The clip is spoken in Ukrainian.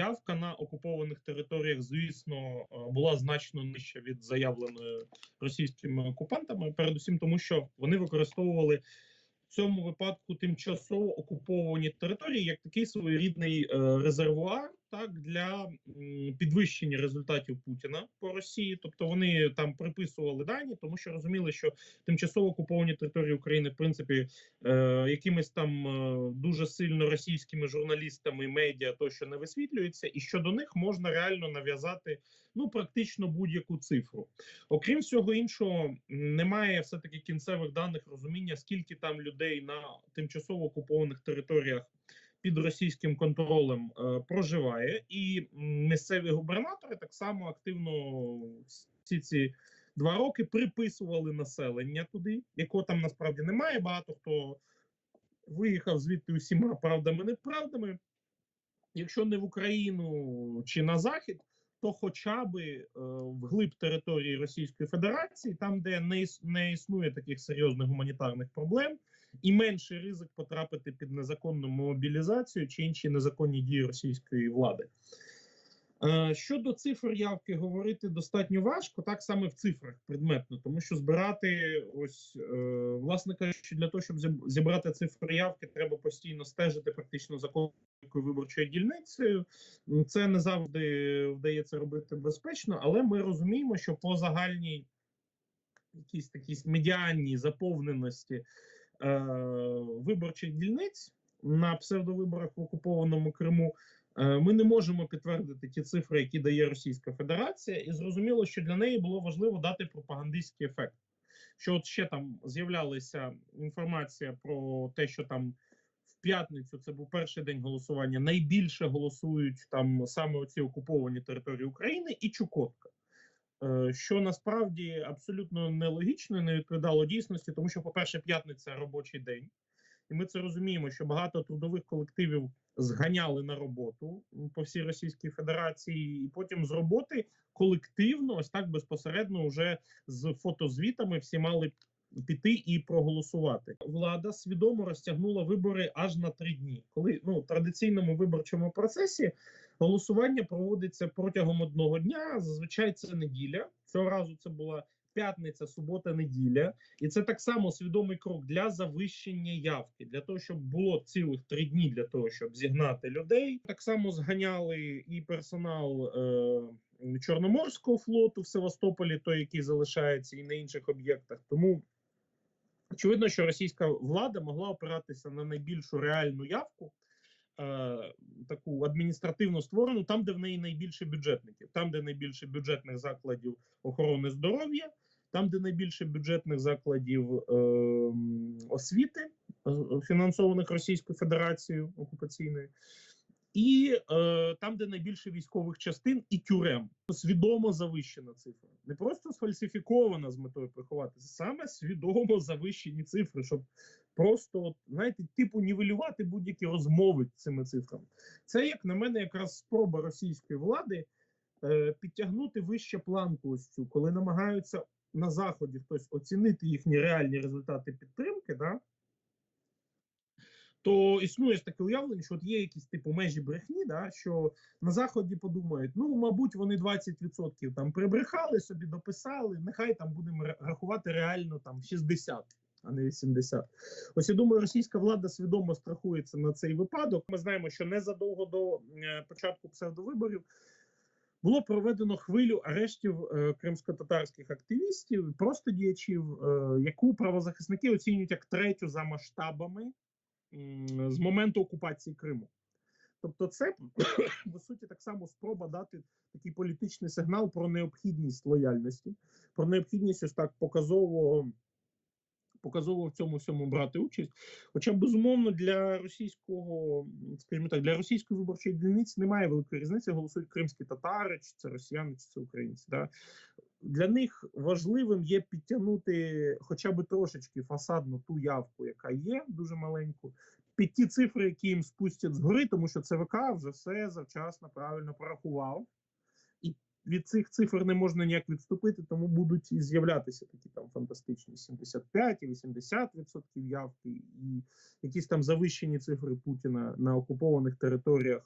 Явка на окупованих територіях, звісно, е, була значно нижча від заявленої російськими окупантами. Передусім, тому що вони використовували в цьому випадку тимчасово окуповані території як такий своєрідний е, резервуар, так для підвищення результатів Путіна по Росії. Тобто вони там приписували дані, тому що розуміли, що тимчасово окуповані території України, в принципі, е, якимись там е, дуже сильно російськими журналістами, медіа тощо не висвітлюється, і що до них можна реально нав'язати ну практично будь-яку цифру. Окрім всього іншого, немає все таки кінцевих даних розуміння, скільки там людей на тимчасово окупованих територіях. Під російським контролем е, проживає, і місцеві губернатори так само активно всі ці два роки приписували населення туди, якого там насправді немає. Багато хто виїхав звідти усіма правдами неправдами. Якщо не в Україну чи на захід, то хоча б е, вглиб території Російської Федерації, там, де не, не існує таких серйозних гуманітарних проблем, і менший ризик потрапити під незаконну мобілізацію чи інші незаконні дії російської влади. Е, Щодо цифр явки говорити достатньо важко, так саме в цифрах предметно, тому що збирати, ось е, власне кажучи, для того, щоб зібрати цифри явки, треба постійно стежити практично за кожною виборчою дільницею. Це не завжди вдається робити безпечно, але ми розуміємо, що по загальній якійсь такій медіанній заповненості е, виборчих дільниць на псевдовиборах в окупованому Криму. Е, Ми не можемо підтвердити ті цифри, які дає Російська Федерація, і зрозуміло, що для неї було важливо дати пропагандистський ефект. Що от ще там з'являлася інформація про те, що там в п'ятницю це був перший день голосування. Найбільше голосують там саме оці окуповані території України і Чукотка. Е, Що насправді абсолютно нелогічно не відповідало дійсності, тому що, по-перше, п'ятниця робочий день, і ми це розуміємо, що багато трудових колективів зганяли на роботу по всій Російській Федерації, і потім з роботи колективно, ось так безпосередньо, вже з фотозвітами всі мали піти і проголосувати. Влада свідомо розтягнула вибори аж на три дні, коли ну в традиційному виборчому процесі голосування проводиться протягом одного дня. Зазвичай це неділя. Цього разу це була п'ятниця, субота, неділя, і це так само свідомий крок для завищення явки, для того, щоб було цілих три дні для того, щоб зігнати людей. Так само зганяли і персонал. Е- Чорноморського флоту в Севастополі, той, який залишається, і на інших об'єктах. Тому очевидно, що російська влада могла опиратися на найбільшу реальну явку, е, таку адміністративно створену, там, де в неї найбільше бюджетників, там, де найбільше бюджетних закладів охорони здоров'я, там, де найбільше бюджетних закладів е, освіти, фінансованих Російською Федерацією окупаційною. І е, там, де найбільше військових частин і тюрем, свідомо завищена цифра, не просто сфальсифікована з метою приховати, саме свідомо завищені цифри, щоб просто от, знаєте, типу нівелювати будь-які розмови цими цифрами. Це, як на мене, якраз спроба російської влади е, підтягнути вище планку ось цю, коли намагаються на заході хтось оцінити їхні реальні результати підтримки. Да? То існує ж таке уявлення, що от є якісь типу межі брехні, да, що на заході подумають, ну мабуть, вони 20% там прибрехали собі, дописали. Нехай там будемо рахувати реально там 60, а не 80. Ось я думаю, російська влада свідомо страхується на цей випадок. Ми знаємо, що незадовго до е, початку псевдовиборів було проведено хвилю арештів е, кримсько-татарських активістів, просто діячів, е, яку правозахисники оцінюють як третю за масштабами з моменту окупації Криму. Тобто, це по суті так само спроба дати такий політичний сигнал про необхідність лояльності, про необхідність ось так показово, показово в цьому всьому брати участь. Хоча, безумовно, для російського, скажімо так, для російської виборчої дільниці немає великої різниці, голосують кримські татари, чи це росіяни, чи це українці. Да? Для них важливим є підтягнути хоча б трошечки фасадну ту явку, яка є, дуже маленьку, під ті цифри, які їм спустять згори, тому що ЦВК вже все завчасно правильно порахував. І від цих цифр не можна ніяк відступити, тому будуть і з'являтися такі там фантастичні 75 і 80% явки, і якісь там завищені цифри Путіна на окупованих територіях